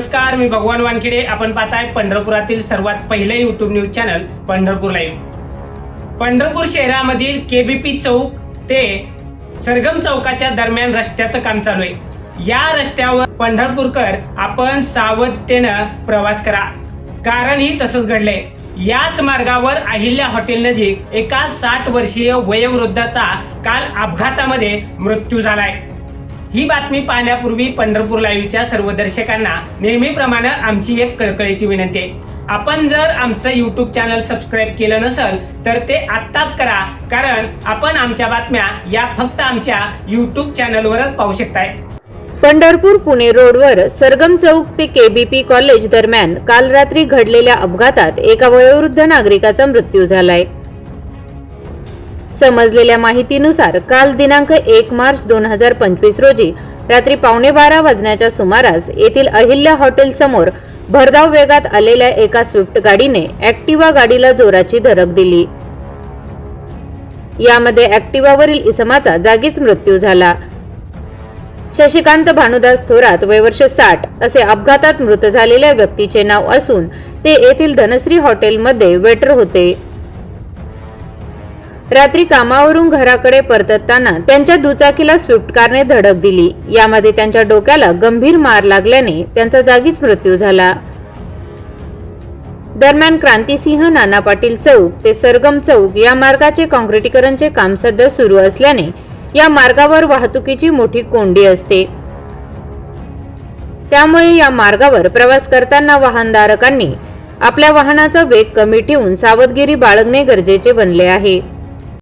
नमस्कार मी भगवान वानखेडे. आपण पाहताय पंढरपुरातील सर्वात पहिले YouTube news channel Pandharpur live Pandharpur शहरामधील केबीपी चौक ते सरगम चौकाच्या दरम्यान रस्त्याचं काम चालू आहे. या रस्त्यावर पंढरपूरकर आपण सावधतेनं प्रवास करा. कारणही तसंच घडलंय. याच मार्गावर अहिल्या हॉटेल नजीक एका साठ वर्षीय वयोवृद्धाचा काल अपघातामध्ये मृत्यू झालाय. ही बातमी पाहण्यापूर्वी पंढरपूर लाईव्हच्या सर्व दर्शकांना नेहमीप्रमाणे आमची एक कळकळीची विनंती आहे. आपण जर आमचं यूट्यूब चॅनल सबस्क्राईब केलं नसेल तर ते आत्ताच करा कारण आपण आमच्या बातम्या या फक्त आमच्या यूट्यूब चॅनलवरच पाहू शकताय. पंढरपूर पुणे रोडवर सरगम चौक ते केबीपी कॉलेज दरम्यान काल रात्री घडलेल्या अपघातात एका वयोवृद्ध नागरिकाचा मृत्यू झालाय. समजलेल्या माहितीनुसार काल दिनांक एक मार्च दोन हजार पंचवीस रोजी रात्री पावणे बारा वाजण्याच्या सुमारास येथील अहिल्या हॉटेल समोर भरधाव वेगात आलेल्या एका स्विफ्ट गाडीने ऍक्टिवा गाडीला जोराची धडक दिली. यामध्ये ऍक्टिवावरील इसमाचा जागीच मृत्यू झाला. शशिकांत भानुदास थोरात वयवर्ष साठ असे अपघातात मृत झालेल्या व्यक्तीचे नाव असून ते येथील धनश्री हॉटेलमध्ये वेटर होते. रात्री कामावरून घराकडे परतताना त्यांच्या दुचाकीला स्विफ्ट कारने धडक दिली. यामध्ये त्यांच्या डोक्याला गंभीर मार लागल्याने त्यांचा जागीच मृत्यू झाला. दरम्यान क्रांतिसिंह नाना पाटील चौक ते सरगम चौक या मार्गाचे काँक्रिटीकरणचे काम सध्या सुरू असल्याने या मार्गावर वाहतुकीची मोठी कोंडी असते. त्यामुळे या मार्गावर प्रवास करताना वाहनधारकांनी आपल्या वाहनाचा वेग कमी ठेवून सावधगिरी बाळगणे गरजेचे बनले आहे.